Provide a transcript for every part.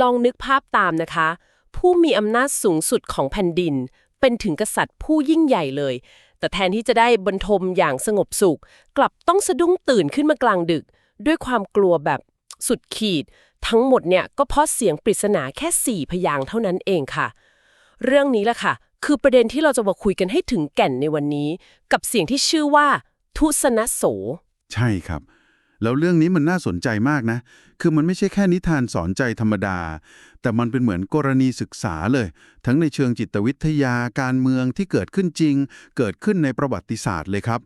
ลองนึกภาพตามนะคะ ผู้มีอำนาจสูงสุดของแผ่นดิน เป็นถึงกษัตริย์ผู้ยิ่งใหญ่เลย แต่แทนที่จะได้บรรทมอย่างสงบสุข กลับต้องสะดุ้งตื่นขึ้นมากลางดึก ด้วยความกลัวแบบสุดขีด ทั้งหมดเนี่ยก็เพราะเสียงปริศนาแค่สี่พยางเท่านั้นเองค่ะ เรื่องนี้แหละค่ะ คือประเด็นที่เราจะมาคุยกันให้ถึงแก่นในวันนี้ กับเสียงที่ชื่อว่า ทุสนโส ใช่ครับ แล้วเรื่องนี้มันน่าสนใจมากนะ คือมันไม่ใช่แค่นิทานสอนใจธรรมดา แต่มันเป็นเหมือนกรณีศึกษาเลย ทั้งในเชิงจิตวิทยาการเมืองที่เกิดขึ้นจริง เกิดขึ้นในประวัติศาสตร์เลยครับ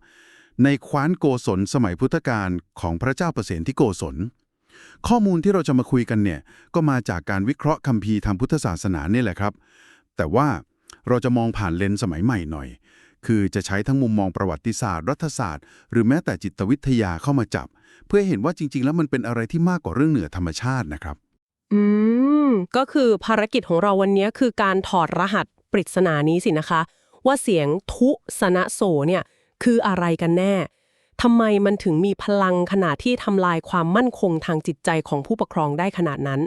ในคว้านโกศลสมัยพุทธกาลของพระเจ้าประเสนที่โกศล ข้อมูลที่เราจะมาคุยกันเนี่ยก็มาจากการวิเคราะห์คัมภีร์ทางพุทธศาสนานี่แหละครับ แต่ว่าเราจะมองผ่านเลนส์สมัยใหม่หน่อย คือจะใช้ทั้งมุมมองประวัติศาสตร์ รัฐศาสตร์ หรือแม้แต่จิตวิทยาเข้ามาจับ เพื่อเห็นว่าจริง ๆ แล้วมันเป็นอะไรที่มากกว่าเรื่องเหนือธรรมชาตินะครับ อืม ก็คือภารกิจของเราวันนี้คือการถอดรหัสปริศนานี้สินะคะ ว่าเสียงทุสนะโสเนี่ยคืออะไรกันแน่ทำไมมันถึงมีพลังขนาดที่ทำลายความมั่นคงทางจิตใจของผู้ปกครองได้ขนาดนั้น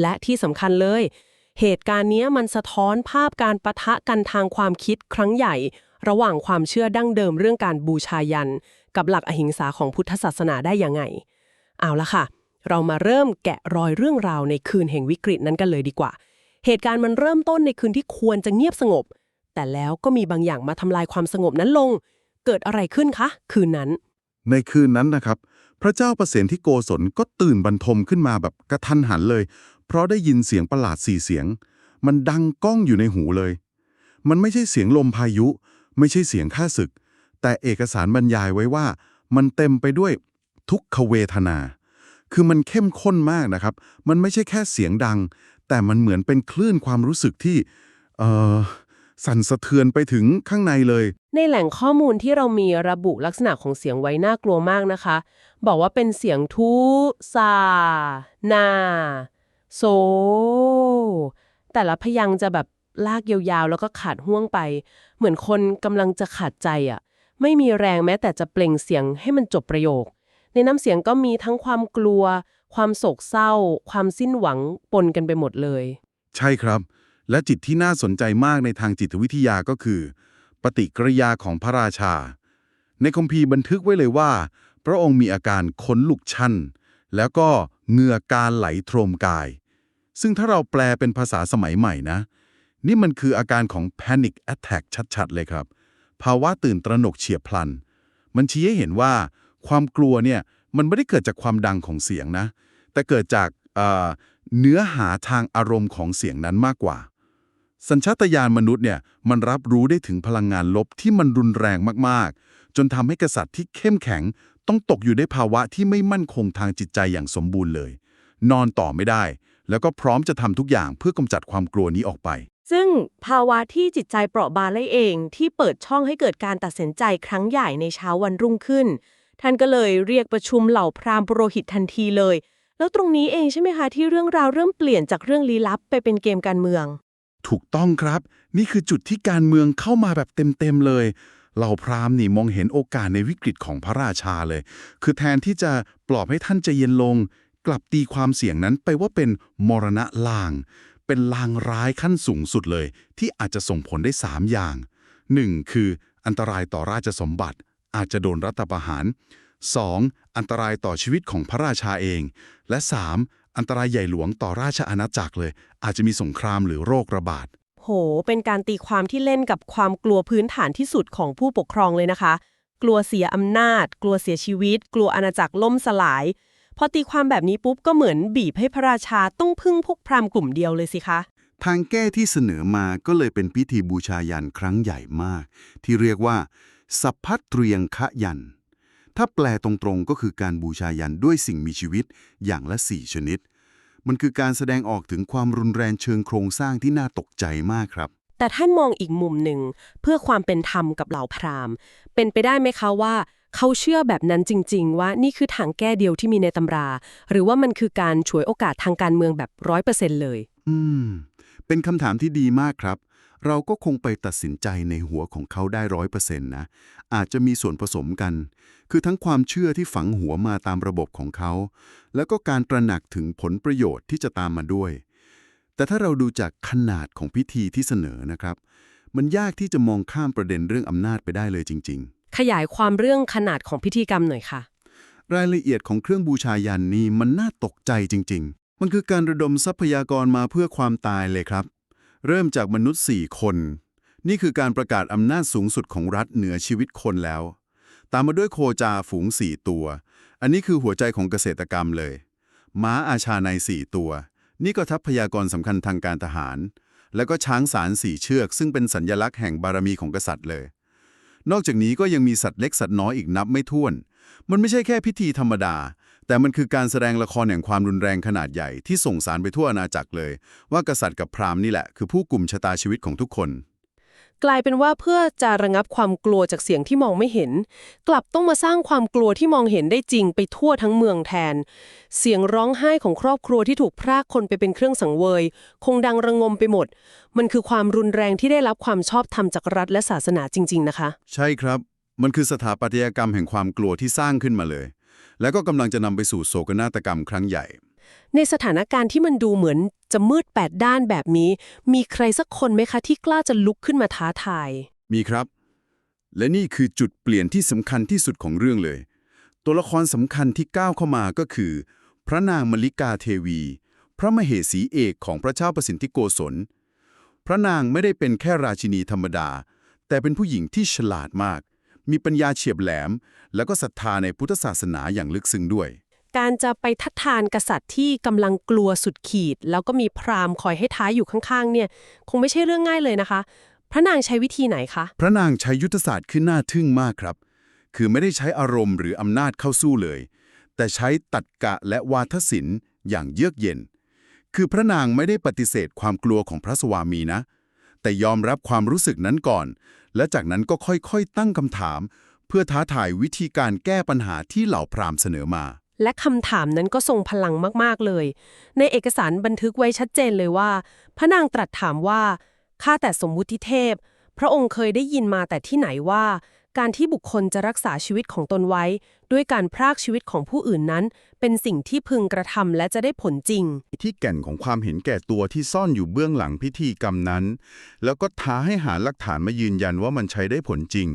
และที่สำคัญเลย เหตุการณ์นี้มันสะท้อนภาพการประทะกันทางความคิดครั้งใหญ่ ระหว่างความเชื่อดั้งเดิมเรื่องการบูชายัน กับหลักอหิงสาของพุทธศาสนาได้ยังไง เอาละค่ะ เรามาเริ่มแกะรอยเรื่องราวในคืนแห่งวิกฤตนั้นกันเลยดีกว่า เหตุการณ์มันเริ่มต้นในคืนที่ควรจะเงียบสงบ แต่แล้วก็มีบางอย่างมาทำลายความสงบนั้นลง เกิดอะไรขึ้นคะ คืนนั้น ในคืนนั้นนะครับ พระเจ้าประเสนที่โกศลก็ตื่นบรรทมขึ้นมาแบบกระทันหันเลย เพราะได้ยินเสียงประหลาดสี่เสียง มันดังก้องอยู่ในหูเลย มันไม่ใช่เสียงลมพายุ ไม่ใช่เสียงข้าศึก แต่เอกสารบรรยายไว้ว่า มันเต็มไปด้วยทุกขเวทนา คือมันเข้มข้นมากนะครับ มันไม่ใช่แค่เสียงดัง แต่มันเหมือนเป็นคลื่นความรู้สึกที่เออสั่นสะเทือนไปถึงข้างในเลย ในแหล่งข้อมูลที่เรามีระบุลักษณะของเสียงไว้น่ากลัวมากนะคะ บอกว่าเป็นเสียงทุซานา โซ แต่ละพยางค์จะแบบ ลากยาวๆ แล้วก็ขาดห่วงไป เหมือนคนกำลังจะขาดใจอะ่ะ ไม่มีแรงแม้แต่จะเปล่งเสียงให้มันจบประโยค ในน้ำเสียงก็มีทั้งความกลัว ความโศกเศร้า ความสิ้นหวังปนกันไปหมดเลย ใช่ครับ และจิตที่น่าสนใจมากในทางจิตวิทยาก็คือ ปฏิกิริยาของพระราชา ในคัมภีร์บันทึกไว้เลยว่า พระองค์มีอาการขนลุกชัน แล้วก็เหงื่อการไหลโทรมกายซึ่งถ้าเราแปลเป็นภาษาสมัยใหม่นะ นี่มันคืออาการของ panic attack ชัดๆ เลยครับ ภาวะตื่นตระหนกเฉียบพลัน มันชี้ให้เห็นว่าความกลัวเนี่ยมันไม่ได้เกิดจากความดังของเสียงนะ แต่เกิดจากเอ่อเนื้อหาทางอารมณ์ของเสียงนั้นมากกว่า สัญชาตญาณมนุษย์เนี่ยมันรับรู้ได้ถึงพลังงานลบที่มันรุนแรงมากๆ จนทำให้กษัตริย์ที่เข้มแข็ง ต้องตกอยู่ในภาวะที่ไม่มั่นคงทางจิตใจอย่างสมบูรณ์เลย นอนต่อไม่ได้ แล้วก็พร้อมจะทำทุกอย่างเพื่อกำจัดความกลัวนี้ออกไป ซึ่งภาวะที่จิตใจเปราะบางได้เองที่เปิดช่องให้เกิดการตัดสินใจครั้งใหญ่ในเช้าวันรุ่งขึ้น ท่านก็เลยเรียกประชุมเหล่าพราหมณ์ปุโรหิตทันทีเลย แล้วตรงนี้เองใช่ไหมคะที่เรื่องราวเริ่มเปลี่ยนจากเรื่องลี้ลับไปเป็นเกมการเมือง ถูกต้องครับ นี่คือจุดที่การเมืองเข้ามาแบบเต็มๆเลยเหล่าพราหมณ์นี่มองเห็นโอกาสในวิกฤตของพระราชาเลย คือแทนที่จะปลอบให้ท่านใจเย็นลง กลับตีความเสี่ยงนั้นไปว่าเป็นมรณะลาง เป็นลางร้ายขั้นสูงสุดเลย ที่อาจจะส่งผลได้ 3 อย่าง 1. คืออันตรายต่อราชสมบัติ อาจจะโดนรัฐประหาร 2. อันตรายต่อชีวิตของพระราชาเอง และ 3. อันตรายใหญ่หลวงต่อราชอาณาจักรเลย อาจจะมีสงครามหรือโรคระบาด โห เป็นการตีความที่เล่นกับความกลัวพื้นฐานที่สุดของผู้ปกครองเลยนะคะ กลัวเสียอำนาจ กลัวเสียชีวิต กลัวอาณาจักรล่มสลาย พอตีความแบบนี้ปุ๊บก็เหมือนบีบให้พระราชาต้องพึ่งพวกพราหมณ์กลุ่มเดียวเลยสิคะ ทางแก้ที่เสนอมาก็เลยเป็นพิธีบูชายันครั้งใหญ่มาก ที่เรียกว่า สัพพัตเตรียงคะยัน ถ้าแปลตรงๆก็คือการบูชายันด้วยสิ่งมีชีวิตอย่างละสี่ชนิด มันคือการแสดงออกถึงความรุนแรงเชิงโครงสร้างที่น่าตกใจมากครับแต่ท่านมองอีกมุมหนึ่งเพื่อความเป็นธรรมกับเหล่าพราหมณ์ เป็นไปได้ไหมคะว่า เขาเชื่อแบบนั้นจริง ๆ ว่านี่คือทางแก้เดียวที่มีในตำรา หรือว่ามันคือการฉวยโอกาสทางการเมืองแบบร้อยเปอร์เซ็นต์เลย อืม เป็นคำถามที่ดีมากครับ เราก็คงไปตัดสินใจในหัวของเขาได้ร้อยเปอร์เซ็นต์นะ อาจจะมีส่วนผสมกัน คือทั้งความเชื่อที่ฝังหัวมาตามระบบของเขา แล้วก็การตระหนักถึงผลประโยชน์ที่จะตามมาด้วย แต่ถ้าเราดูจากขนาดของพิธีที่เสนอนะครับ มันยากที่จะมองข้ามประเด็นเรื่องอำนาจไปได้เลยจริง ๆ ขยายความเรื่องขนาดของพิธีกรรมหน่อยค่ะ รายละเอียดของเครื่องบูชายันนี่มันน่าตกใจจริง ๆ มันคือการระดมทรัพยากรมาเพื่อความตายเลยครับ เริ่มจากมนุษย์4คน นี่คือการประกาศอำนาจสูงสุดของรัฐเหนือชีวิตคนแล้ว ตามมาด้วยโคจาฝูง4ตัว อันนี้คือหัวใจของเกษตรกรรมเลย ม้าอาชาใน4ตัว นี่ก็ทัพพยากรสำคัญทางการทหาร แล้วก็ช้างสารสี่เชือก ซึ่งเป็นสัญญลักษณ์แห่งบารมีของกษัตริย์เลย นอกจากนี้ก็ยังมีสัตว์เล็กสัตว์น้อยอีกนับไม่ถ้วน มันไม่ใช่แค่พิธีธรรมดา แต่มันคือการแสดงละครแห่งความรุนแรงขนาดใหญ่ที่ส่งสารไปทั่วอาณาจักรเลย ว่ากษัตริย์กับพราหมณ์นี่แหละคือผู้กลุ่มชะตาชีวิตของทุกคน กลายเป็นว่าเพื่อจะระงับความกลัวจากเสียงที่มองไม่เห็น กลับต้องมาสร้างความกลัวที่มองเห็นได้จริงไปทั่วทั้งเมืองแทน เสียงร้องไห้ของครอบครัวที่ถูกพรากคนไปเป็นเครื่องสังเวย คงดังระงมไปหมด มันคือความรุนแรงที่ได้รับความชอบธรรมจากรัฐและศาสนาจริง ๆ นะคะ ใช่ครับ มันคือสถาปัตยกรรมแห่งความกลัวที่สร้างขึ้นมาเลย แล้วก็กำลังจะนำไปสู่โศกนาฏกรรมครั้งใหญ่ ในสถานการณ์ที่มันดูเหมือนจะมืดแปดด้านแบบนี้ มีใครสักคนไหมคะที่กล้าจะลุกขึ้นมาท้าทาย มีครับ และนี่คือจุดเปลี่ยนที่สำคัญที่สุดของเรื่องเลย ตัวละครสำคัญที่ก้าวเข้ามาก็คือ พระนางมลิกาเทวี พระมเหสีเอกของพระเจ้าประสิทธิโกศล พระนางไม่ได้เป็นแค่ราชินีธรรมดา แต่เป็นผู้หญิงที่ฉลาดมาก มีปัญญาเฉียบแหลม แล้วก็ศรัทธาในพุทธศาสนาอย่างลึกซึ้งด้วย การจะไปทัดทานกษัตริย์ที่กำลังกลัวสุดขีด แล้วก็มีพราหมณ์คอยให้ท้ายอยู่ข้างๆ เนี่ย คงไม่ใช่เรื่องง่ายเลยนะคะ พระนางใช้วิธีไหนคะ พระนางใช้ยุทธศาสตร์ขึ้นหน้าทึ่งมากครับ คือไม่ได้ใช้อารมณ์หรืออำนาจเข้าสู้เลย แต่ใช้ตัดกะและวาทศิลป์อย่างเยือกเย็น คือพระนางไม่ได้ปฏิเสธความกลัวของพระสวามีนะ แต่ยอมรับความรู้สึกนั้นก่อน และจากนั้นก็ค่อยๆตั้งคำถาม เพื่อท้าทายวิธีการแก้ปัญหาที่เหล่าพราหมณ์เสนอมา และคำถามนั้นก็ทรงพลังมาก ๆ เลย ในเอกสารบันทึกไว้ชัดเจนเลยว่า พระนางตรัสถามว่า ข้าแต่สมมุติเทพ พระองค์เคยได้ยินมาแต่ที่ไหนว่า การที่บุคคลจะรักษาชีวิตของตนไว้ ด้วยการพรากชีวิตของผู้อื่นนั้น เป็นสิ่งที่พึงกระทำและจะได้ผลจริง ที่แก่นของความเห็นแก่ตัวที่ซ่อนอยู่เบื้องหลังพิธีกรรมนั้น แล้วก็ท้าให้หาหลักฐานมายืนยันว่ามันใช้ได้ผลจริง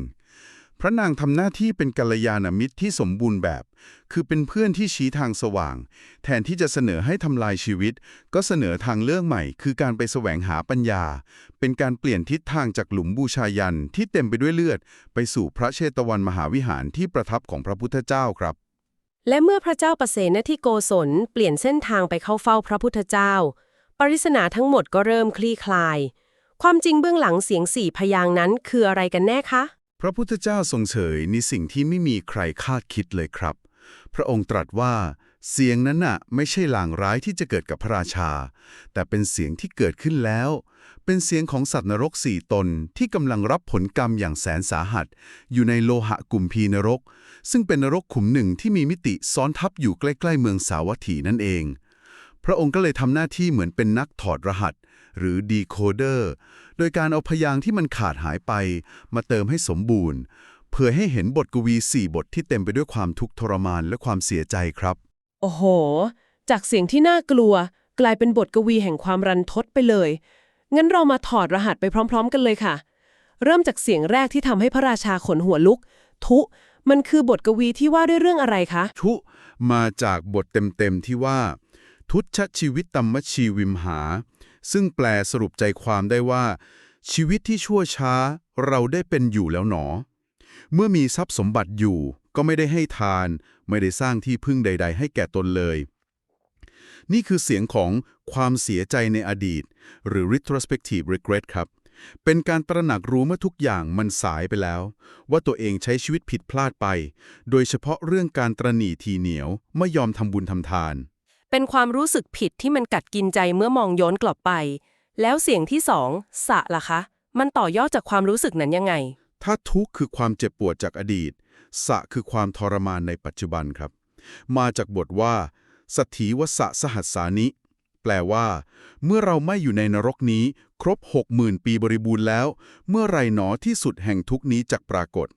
พระนางทำหน้าที่เป็นกัลยาณมิตรที่สมบูรณ์แบบ คือเป็นเพื่อนที่ชี้ทางสว่าง แทนที่จะเสนอให้ทำลายชีวิต ก็เสนอทางเรื่องใหม่ คือการไปแสวงหาปัญญา เป็นการเปลี่ยนทิศทางจากหลุมบูชายันที่เต็มไปด้วยเลือด ไปสู่พระเชตวันมหาวิหารที่ประทับของพระพุทธเจ้าครับ และเมื่อพระเจ้าประเสนที่โกศลเปลี่ยนเส้นทางไปเข้าเฝ้าพระพุทธเจ้า ปริศนาทั้งหมดก็เริ่มคลี่คลาย ความจริงเบื้องหลังเสียงสี่พยางนั้นคืออะไรกันแน่คะ ระพุทธเจ้าทรงเฉยในสิ่งที่ไม่มีใครคาดคิดเลยครับ พระองค์ตรัสว่า เสียงนั้นน่ะไม่ใช่ลางร้ายที่จะเกิดกับพระราชา แต่เป็นเสียงที่เกิดขึ้นแล้ว เป็นเสียงของสัตว์นรกสี่ตนที่กำลังรับผลกรรมอย่างแสนสาหัส อยู่ในโลหะกุมพีนรก ซึ่งเป็นนรกขุมหนึ่งที่มีมิติซ้อนทับอยู่ใกล้ๆเมืองสาวัตถีนั่นเอง พระองค์ก็เลยทำหน้าที่เหมือนเป็นนักถอดรหัส หรือดีโคเดอร์โดยการเอาพยางค์ที่มันขาดหายไป มาเติมให้สมบูรณ์ เพื่อให้เห็นบทกวีสี่บทที่เต็มไปด้วยความทุกข์ทรมานและความเสียใจครับ โอ้โห จากเสียงที่น่ากลัว กลายเป็นบทกวีแห่งความรันทดไปเลย งั้นเรามาถอดรหัสไปพร้อม ๆ กันเลยค่ะ เริ่มจากเสียงแรกที่ทำให้พระราชาขนหัวลุก ทุมันคือบทกวีที่ว่าด้วยเรื่องอะไรคะ ทุมาจากบทเต็มๆที่ว่า ทุตชชีวิตตัมมชีวิมหา ซึ่งแปลสรุปใจความได้ว่า ชีวิตที่ชั่วช้าเราได้เป็นอยู่แล้วหนอ เมื่อมีทรัพย์สมบัติอยู่ก็ไม่ได้ให้ทาน ไม่ได้สร้างที่พึ่งใด ๆ ให้แก่ตนเลย นี่คือเสียงของความเสียใจในอดีต หรือ retrospective regret ครับ เป็นการตระหนักรู้เมื่อทุกอย่างมันสายไปแล้ว ว่าตัวเองใช้ชีวิตผิดพลาดไป โดยเฉพาะเรื่องการตระหนี่ทีเหนียวไม่ยอมทำบุญทำทาน เป็นความรู้สึกผิดที่มันกัดกินใจเมื่อมองย้อนกลับไป แล้วเสียงที่สองสะล่ะคะ มันต่อยอดจากความรู้สึกนั้นยังไง ถ้าทุกข์คือความเจ็บปวดจากอดีต สะคือความทรมานในปัจจุบันครับ มาจากบทว่าสตถีวสะสหัสสานิ แปลว่า เมื่อเราไม่อยู่ในนรกนี้ ครบ60,000ปีบริบูรณ์แล้ว เมื่อไรหนอที่สุดแห่งทุกนี้จักปรากฏ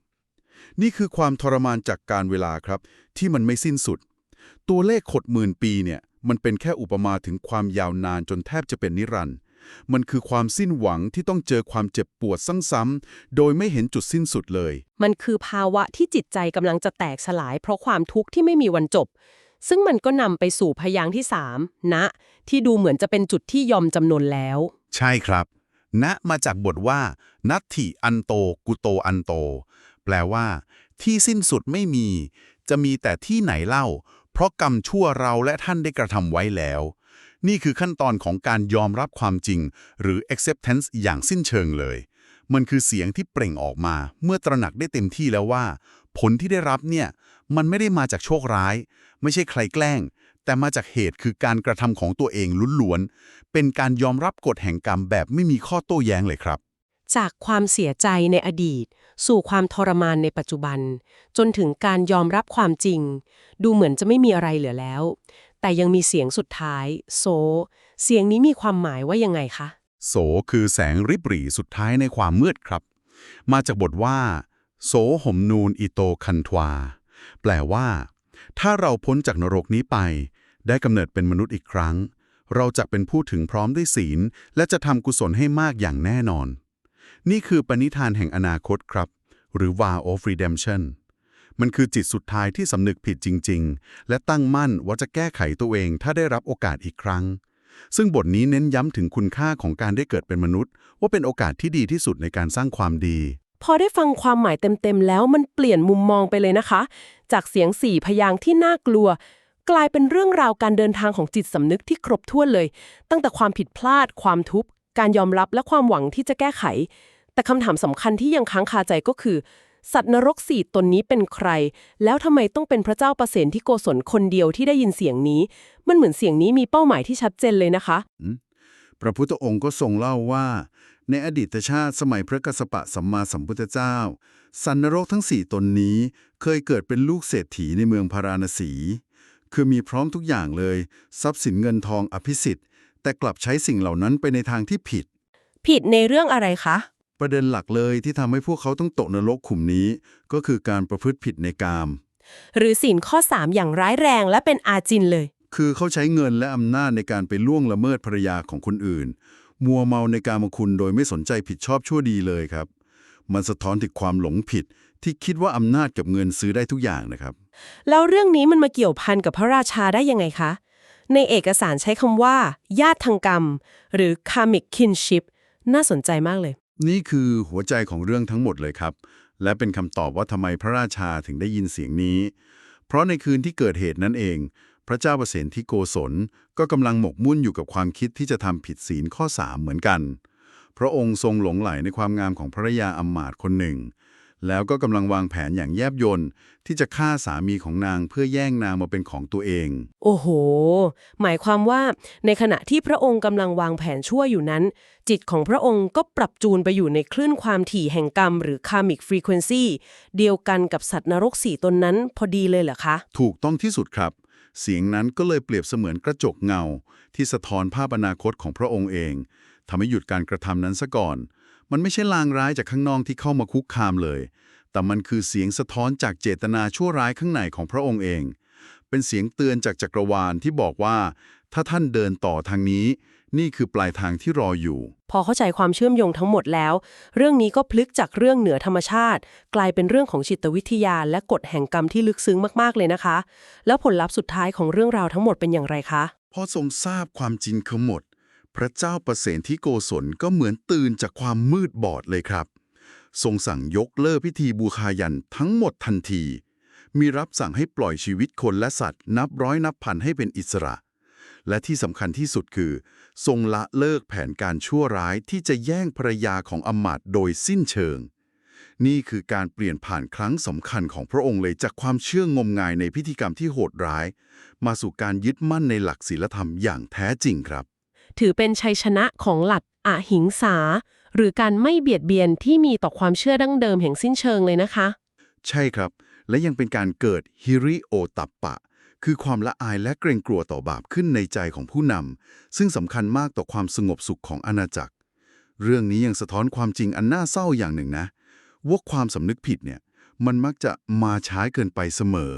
นี่คือความทรมานจากการเวลาครับ ที่มันไม่สิ้นสุดตัวเลขขดหมื่นปีเนี่ย มันเป็นแค่อุปมาถึงความยาวนานจนแทบจะเป็นนิรันดร์มันคือความสิ้นหวังที่ต้องเจอความเจ็บปวดซ้ำๆ โดยไม่เห็นจุดสิ้นสุดเลย มันคือภาวะที่จิตใจกำลังจะแตกสลาย เพราะความทุกข์ที่ไม่มีวันจบ ซึ่งมันก็นำไปสู่พยางค์ที่3ณที่ดูเหมือนจะเป็นจุดที่ยอมจำนนแล้ว ใช่ครับณมาจากบทว่า นัตถิอันโต กุโตอันโต แปลว่า ที่สิ้นสุดไม่มี จะมีแต่ที่ไหนเล่าเพ ราะกรรมชั่วเราและท่านได้กระทำไว้แล้ว นี่คือขั้นตอนของการยอมรับความจริง หรือ acceptance อย่างสิ้นเชิงเลย มันคือเสียงที่เปล่งออกมา เมื่อตระหนักได้เต็มที่แล้วว่า ผลที่ได้รับเนี่ย มันไม่ได้มาจากโชคร้าย ไม่ใช่ใครแกล้ง แต่มาจากเหตุคือการกระทำของตัวเองล้วนๆเป็นการยอมรับกฎแห่งกรรมแบบไม่มีข้อโต้แย้งเลยครับ จากความเสียใจในอดีต สู่ความทรมานในปัจจุบัน จนถึงการยอมรับความจริง ดูเหมือนจะไม่มีอะไรเหลือแล้ว แต่ยังมีเสียงสุดท้าย โซ เสียงนี้มีความหมายว่ายังไงคะ โสคือแสงริบหรี่สุดท้ายในความมืดครับ มาจากบทว่า โสหมนูนอิโตคันทวา แปลว่า ถ้าเราพ้นจากนรกนี้ไป ได้กำเนิดเป็นมนุษย์อีกครั้ง เราจะเป็นผู้ถึงพร้อมด้วยศีล และจะทำกุศลให้มากอย่างแน่นอน นี่คือปณิธานแห่งอนาคตครับ หรือ vow of redemption มันคือจิตสุดท้ายที่สำนึกผิดจริง ๆ และตั้งมั่นว่าจะแก้ไขตัวเองถ้าได้รับโอกาสอีกครั้ง ซึ่งบทนี้เน้นย้ำถึงคุณค่าของการได้เกิดเป็นมนุษย์ ว่าเป็นโอกาสที่ดีที่สุดในการสร้างความดี พอได้ฟังความหมายเต็มๆแล้วมันเปลี่ยนมุมมองไปเลยนะคะ จากเสียงสี่พยางค์ที่น่ากลัว กลายเป็นเรื่องราวการเดินทางของจิตสำนึกที่ครบถ้วนเลย ตั้งแต่ความผิดพลาด ความทุกข์การยอมรับและความหวังที่จะแก้ไข แต่คำถามสำคัญที่ยังค้างคาใจก็คือ สัตว์นรกสี่ตนนี้เป็นใคร แล้วทำไมต้องเป็นพระเจ้าประเสนที่โกศลคนเดียวที่ได้ยินเสียงนี้ มันเหมือนเสียงนี้มีเป้าหมายที่ชัดเจนเลยนะคะ พระพุทธองค์ก็ทรงเล่าว่า ในอดีตชาติสมัยพระกัสสปะสัมมาสัมพุทธเจ้า สันนรกทั้งสี่ตนนี้เคยเกิดเป็นลูกเศรษฐีในเมืองพาราณสี คือมีพร้อมทุกอย่างเลย ทรัพย์สินเงินทองอภิสิทธิ์แต่กลับใช้สิ่งเหล่านั้นไปในทางที่ผิด ผิดในเรื่องอะไรคะ ประเด็นหลักเลยที่ทำให้พวกเขาต้องตกนรกขุมนี้ ก็คือการประพฤติผิดในกาม หรือสินข้อ 3 อย่างร้ายแรงและเป็นอาจินเลย คือเขาใช้เงินและอำนาจในการไปล่วงละเมิดภรรยาของคนอื่น มัวเมาในการมคุณโดยไม่สนใจผิดชอบชั่วดีเลยครับ มันสะท้อนถึงความหลงผิดที่คิดว่าอำนาจกับเงินซื้อได้ทุกอย่างนะครับ แล้วเรื่องนี้มันมาเกี่ยวพันกับพระราชาได้ยังไงคะ ในเอกสารใช้คำว่า ญาติทางกรรม หรือ karmic kinship น่าสนใจมากเลย นี่คือหัวใจของเรื่องทั้งหมดเลยครับ และเป็นคำตอบว่าทำไมพระราชาถึงได้ยินเสียงนี้ เพราะในคืนที่เกิดเหตุนั่นเอง พระเจ้าประเสนที่โกศลก็กำลังหมกมุ่นอยู่กับความคิดที่จะทำผิดศีลข้อสามเหมือนกัน พระองค์ทรงหลงไหลในความงามของภรรยาอัมาตคนหนึ่ง แล้วก็กำลังวางแผนอย่างแยบยลที่จะฆ่าสามีของนางเพื่อแย่งนางมาเป็นของตัวเอง โอ้โห หมายความว่าในขณะที่พระองค์กำลังวางแผนชั่วอยู่นั้น จิตของพระองค์ก็ปรับจูนไปอยู่ในคลื่นความถี่แห่งกรรม หรือ karmic frequency เดียวกันกับสัตว์นรกสี่ตนนั้นพอดีเลยเหรอคะ ถูกต้องที่สุดครับ เสียงนั้นก็เลยเปรียบเสมือนกระจกเงา ที่สะท้อนภาพอนาคตของพระองค์เองทำให้หยุดการกระทำนั้นซะก่อน มันไม่ใช่ลางร้ายจากข้างนอกที่เข้ามาคุกคามเลย แต่มันคือเสียงสะท้อนจากเจตนาชั่วร้ายข้างในของพระองค์เอง เป็นเสียงเตือนจากจักรวาลที่บอกว่า ถ้าท่านเดินต่อทางนี้ นี่คือปลายทางที่รออยู่ พอเข้าใจความเชื่อมโยงทั้งหมดแล้ว เรื่องนี้ก็พลิกจากเรื่องเหนือธรรมชาติ กลายเป็นเรื่องของจิตวิทยา และกฎแห่งกรรมที่ลึกซึ้งมากๆเลยนะคะ แล้วผลลัพธ์สุดท้ายของเรื่องราวทั้งหมดเป็นอย่างไรคะ พอทรงทราบความจริงทั้งหมด พระเจ้าประเสนที่โกศลก็เหมือนตื่นจากความมืดบอดเลยครับ ทรงสั่งยกเลิกพิธีบูชายันทั้งหมดทันที มีรับสั่งให้ปล่อยชีวิตคนและสัตว์ นับร้อยนับพันให้เป็นอิสระ และที่สำคัญที่สุดคือ ทรงละเลิกแผนการชั่วร้ายที่จะแย่งภรรยาของอมาตโดยสิ้นเชิง นี่คือการเปลี่ยนผ่านครั้งสำคัญของพระองค์เลยจากความเชื่องมงายในพิธีกรรมที่โหดร้าย มาสู่การยึดมั่นในหลักศีลธรรมอย่างแท้จริงครับ ถือเป็นชัยชนะของหลักอหิงสา หรือการไม่เบียดเบียนที่มีต่อความเชื่อดั้งเดิมแห่งสิ้นเชิงเลยนะคะ ใช่ครับ และยังเป็นการเกิดฮิริโอตัปปะ คือความละอายและเกรงกลัวต่อบาปขึ้นในใจของผู้นำซึ่งสำคัญมากต่อความสงบสุขของอาณาจักร เรื่องนี้ยังสะท้อนความจริงอันน่าเศร้าอย่างหนึ่งนะว่าความสำนึกผิดเนี่ยมันมักจะมาช้าเกินไปเสมอ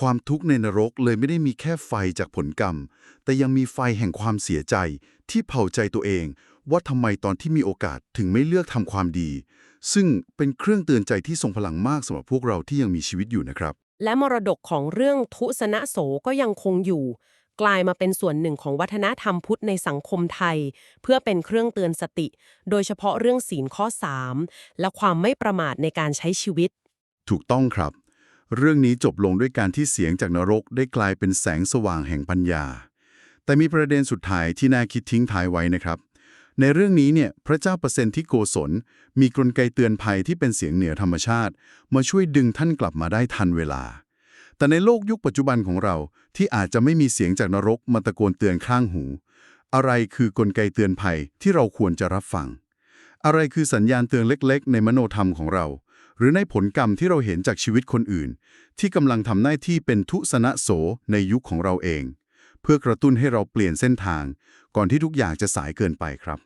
ความทุกข์ในนรกเลยไม่ได้มีแค่ไฟจากผลกรรม แต่ยังมีไฟแห่งความเสียใจที่เผาใจตัวเอง ว่าทำไมตอนที่มีโอกาสถึงไม่เลือกทำความดี ซึ่งเป็นเครื่องเตือนใจที่ทรงพลังมากสำหรับพวกเราที่ยังมีชีวิตอยู่นะครับ และมรดกของเรื่องทุสนะโสก็ยังคงอยู่ กลายมาเป็นส่วนหนึ่งของวัฒนธรรมพุทธในสังคมไทย เพื่อเป็นเครื่องเตือนสติ โดยเฉพาะเรื่องศีลข้อ 3 และความไม่ประมาทในการใช้ชีวิต ถูกต้องครับ เรื่องนี้จบลงด้วยการที่เสียงจากนรกได้กลายเป็นแสงสว่างแห่งปัญญา แต่มีประเด็นสุดท้ายที่น่าคิดทิ้งท้ายไว้นะครับ ในเรื่องนี้เนี่ยพระเจ้าเปอร์เซนที่โกศล มีกลไกเตือนภัยที่เป็นเสียงเหนือธรรมชาติ มาช่วยดึงท่านกลับมาได้ทันเวลา แต่ในโลกยุคปัจจุบันของเราที่อาจจะไม่มีเสียงจากนรกมาตะโกนเตือนข้างหู อะไรคือกลไกเตือนภัยที่เราควรจะรับฟัง อะไรคือสัญญาณเตือนเล็ก ๆ ในมโนธรรมของเรา หรือในผลกรรมที่เราเห็นจากชีวิตคนอื่น ที่กำลังทำหน้าที่เป็นทุสนะโสในยุคของเราเอง เพื่อกระตุ้นให้เราเปลี่ยนเส้นทาง ก่อนที่ทุกอย่างจะสายเกินไปครับ